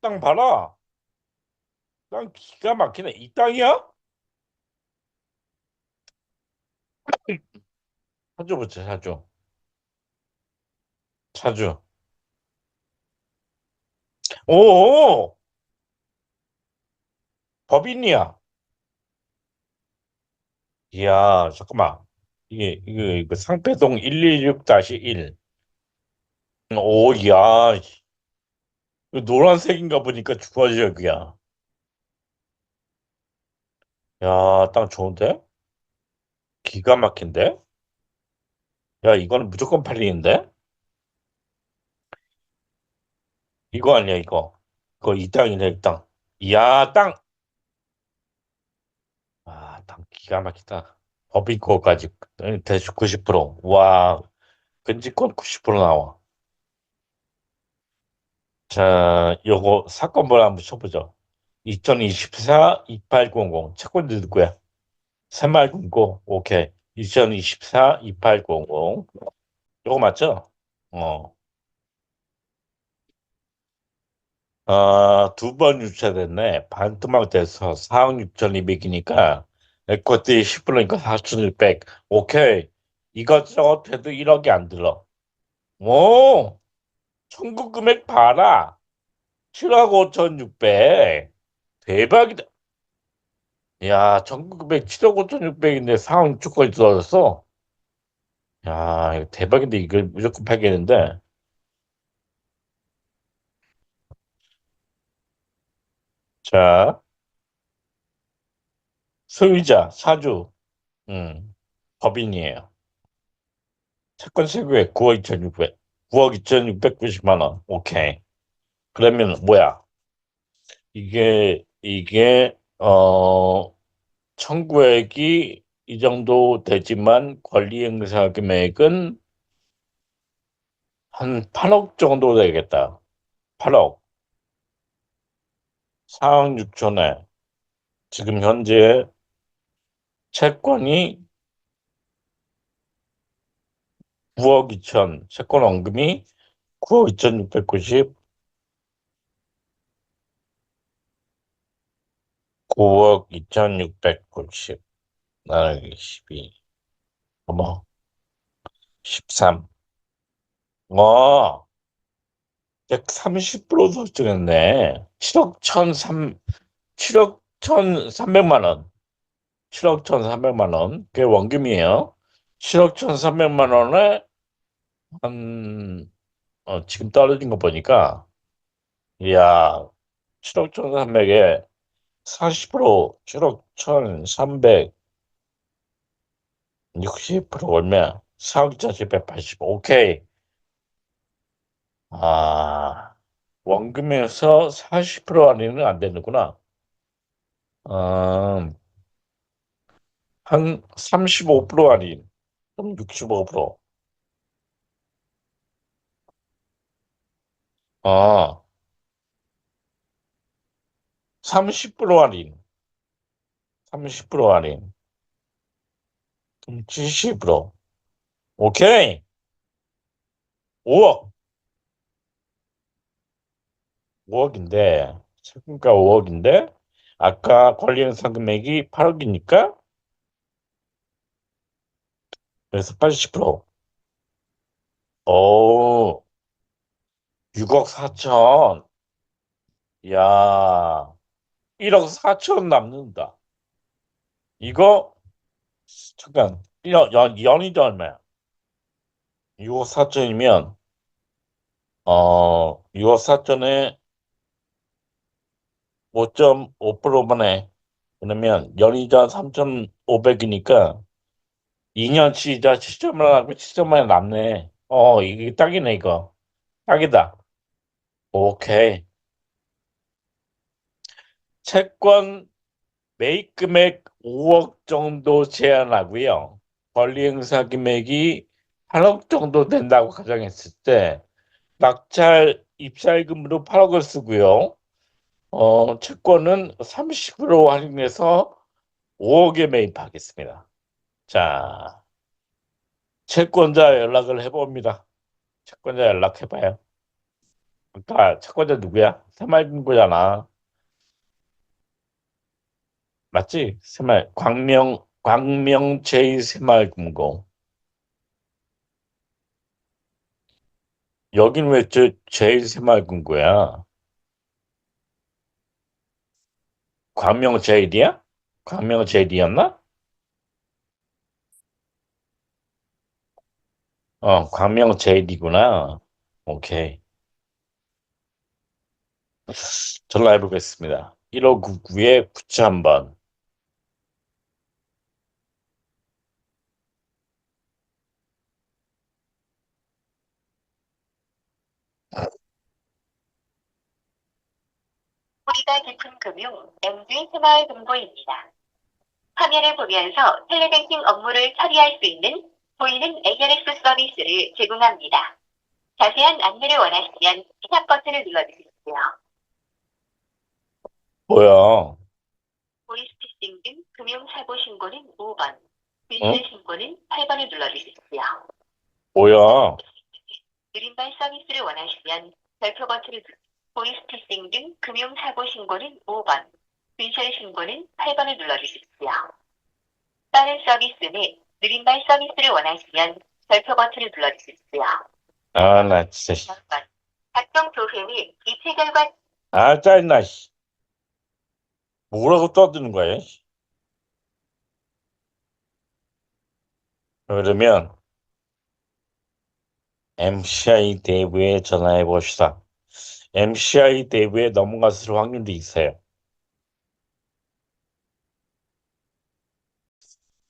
땅 봐라. 땅 기가 막히네. 이 땅이야? 사주 붙여, 사주. 사주. 오! 법인이야. 이야, 잠깐만. 이게, 이게, 이거 상패동 116-1. 오, 야. 이거 노란색인가 보니까 주거지역이야. 야, 땅 좋은데? 기가 막힌데? 야, 이거는 무조건 팔리는데? 이거 아니야, 이거. 이거 이 땅이네, 이 땅. 이야, 땅! 아, 땅 기가 막히다. 법인코까지 대출 90%. 와, 근지권 90% 나와. 자, 요거 사건 번호 한번 쳐보죠. 2024 2800 채권자 누구야? 새말금고 오케이. 2024 2800 요거 맞죠? 어. 아, 두 번 유찰됐네. 반토막 돼서 4억 6,200이니까 에코티 10%니까 4,600. 오케이. 이것저것 해도 1억이 안 들어. 오! 청구 금액 봐라. 7억 5,600. 대박이다. 야, 청구 금액 7억 5,600인데 4억 6천까지 떨어졌어. 야, 이거 대박인데 이걸 무조건 팔겠는데. 자, 소유자, 사주, 음, 법인이에요. 채권 세금액 9억 2,600, 9억 2,690만 원. 오케이. 그러면 뭐야? 이게, 이게, 어, 청구액이 이 정도 되지만 권리 행사 금액은 한 8억 정도 되겠다. 8억. 4억 6천에 지금 현재 채권이 9억 2천, 채권 원금이 9억 2,690, 9억 2,690 나누기 12, 어머, 13. 어, 130% 설정했네. 7억 1,300, 7억 1,300만 원. 7억 1,300만 원. 그게 원금이에요. 7억 1,300만 원에 한, 어, 지금 떨어진 거 보니까, 이야, 7억 1,300에 40% 7억 1,300, 60% 얼마? 4억 1,780. 오케이. 아, 원금에서 40% 할인은 안 되는구나. 음, 한35% 할인, 그럼 65%. 아, 30% 할인, 30% 할인, 그럼 70%. 오케이. 5억. 5억인데, 최근가 5억인데, 아까 권리행사 금액이 8억이니까, 그래서 80%. 오, 6억 4천. 야, 1억 4천 남는다. 이거, 잠깐, 연, 연, 연이도 얼마야? 6억 4천이면, 어, 6억 4천에 5.5%만 해. 그러면 연이자 3,500이니까 2년치 이자 7천만 원 하고 7천만 원 남네. 어, 이게 딱이네, 이거. 딱이다. 오케이. 채권 매입 금액 5억 정도 제한하고요. 권리 행사 금액이 8억 정도 된다고 가정했을 때 낙찰 입찰금으로 8억을 쓰고요. 어, 채권은 30% 할인해서 5억에 매입하겠습니다. 자, 채권자 연락을 해봅니다. 채권자 연락해봐요. 그러니까 채권자 누구야? 새마을금고잖아. 맞지? 새마을 광명 광명 제 새마을금고. 여긴 왜저 제일 새마을금고야? 광명 제일이야? 광명 제일이었나? 어, 광명 제일이구나. 오케이. 전화해 보겠습니다. 1599에 9000번. 뿌리가 깊은 금융 MG 새마을금고입니다. 화면을 보면서 텔레뱅킹 업무를 처리할 수 있는 보이는 ARX 서비스를 제공합니다. 자세한 안내를 원하시면 샵 버튼을 눌러주십시오. 뭐야? 보이스피싱 등 금융사고 신고는 5번, 비밀 신고는 8번을 눌러주십시오. 뭐야? 느린발 서비스를 원하시면 별표 버튼을 누 보이스피싱 등 금융사고 신고는 5번, 빈셜 신고는 8번을 눌러주십시오. 빠른 서비스 및 느린발 서비스를 원하시면 별표 버튼을 눌러주십시오. 아, 나 진짜. 씨. 몇 번, 작동 조회 및 이체 결과 아, 짜증나, 씨. 뭐라고 떠드는 거야? 씨. 그러면 MCI 대부에 전화해 봅시다. MCI 대부에 넘어갔을 확률도 있어요.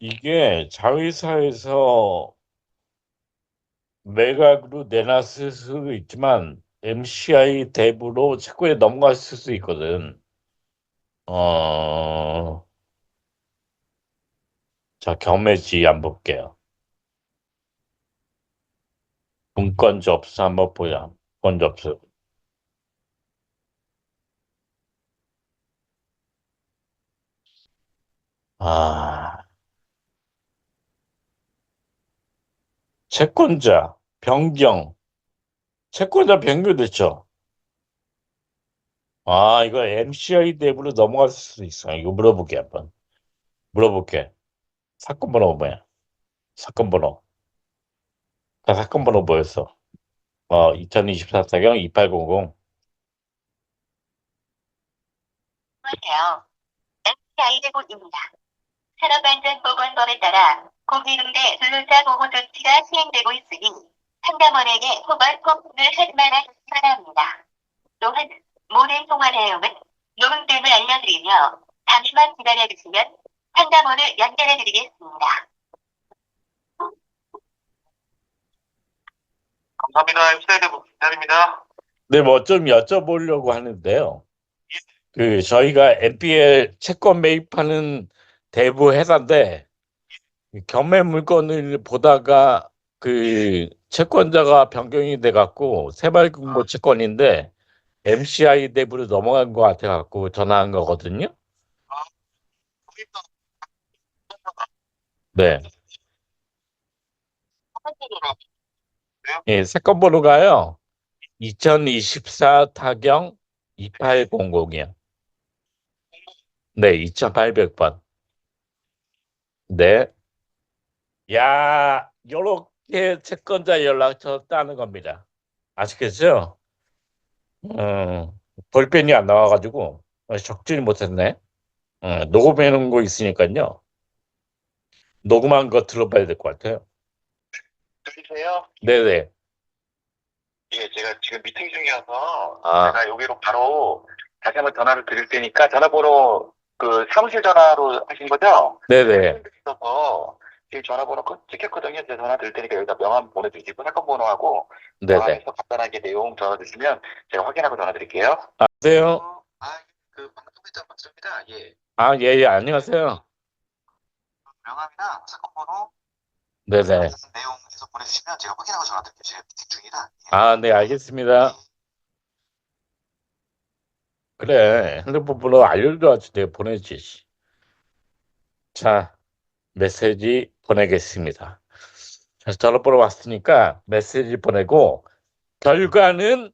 이게 자회사에서 매각으로 내놨을 수도 있지만 MCI 대부로 채권에 넘어갔을 수도 있거든. 어, 자, 경매지 한번 볼게요. 분권 접수 한번 보자. 분권 접수. 아, 채권자 변경. 채권자 변경됐죠? 아, 이거 MCI 대부로 넘어갈 수도 있어. 이거 물어볼게, 한번. 물어볼게. 사건 번호 뭐야? 사건 번호. 아, 사건 번호 뭐였어? 어, 2024 사경 2800. 안녕하세요. MCI 대국입니다. 산업안전보건법에 따라 공기응대 근로자 보호 조치가 시행되고 있으니 상담원에게 후발 통보를 하지 말아주시기 바랍니다. 또한 모든 통화 내용은 녹음됨을 알려드리며 잠시만 기다려주시면 상담원을 연결해드리겠습니다. 감사합니다. MCI 대부 기다립니다. 네, 뭐 좀 여쭤보려고 하는데요. 그 저희가 NPL 채권 매입하는 대부 회사인데 경매 물건을 보다가 그 채권자가 변경이 돼 갖고 새발금고 채권인데 MCI 대부로 넘어간 것 같아 갖고 전화한 거거든요. 거기서 네. 예, 사건 번호가요. 2024 타경 2800이요. 네, 2800번. 네. 야, 요렇게 채권자 연락처 따는 겁니다. 아시겠죠? 음, 볼펜이 안 나와가지고 어, 적지를 못했네. 어, 녹음해 놓은 거 있으니까요. 녹음한 거 들어봐야 될 것 같아요. 들리세요? 네네. 예, 제가 지금 미팅 중이어서 아. 제가 여기로 바로 다시 한번 전화를 드릴 테니까 전화번호 그 사무실 전화로 하신 거죠? 네네. 있어서 지금 전화번호 그 찍혔거든요. 제가 전화 드릴 테니까 여기다 명함 보내주시고 사건 번호하고 네네. 명함에서 간단하게 내용 적어주시면 제가 확인하고 전화 드릴게요. 안녕하세요. 아, 그 방송회장 맞습니다. 예. 아, 예, 예, 안녕하세요. 명함이나 사건 번호 네네. 내용 해서 보내주시면 제가 확인하고 전화 드릴게요. 제가 미팅 중이라. 예. 아, 네, 알겠습니다. 그래, 핸드폰 번호 알려줘야지 내가 보내지. 씨. 자, 메시지 보내겠습니다. 자, 전화번호 왔으니까 메시지 보내고, 결과는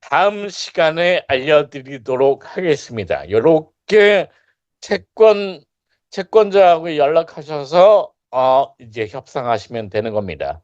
다음 시간에 알려드리도록 하겠습니다. 이렇게 채권 채권자하고 연락하셔서 어, 이제 협상하시면 되는 겁니다.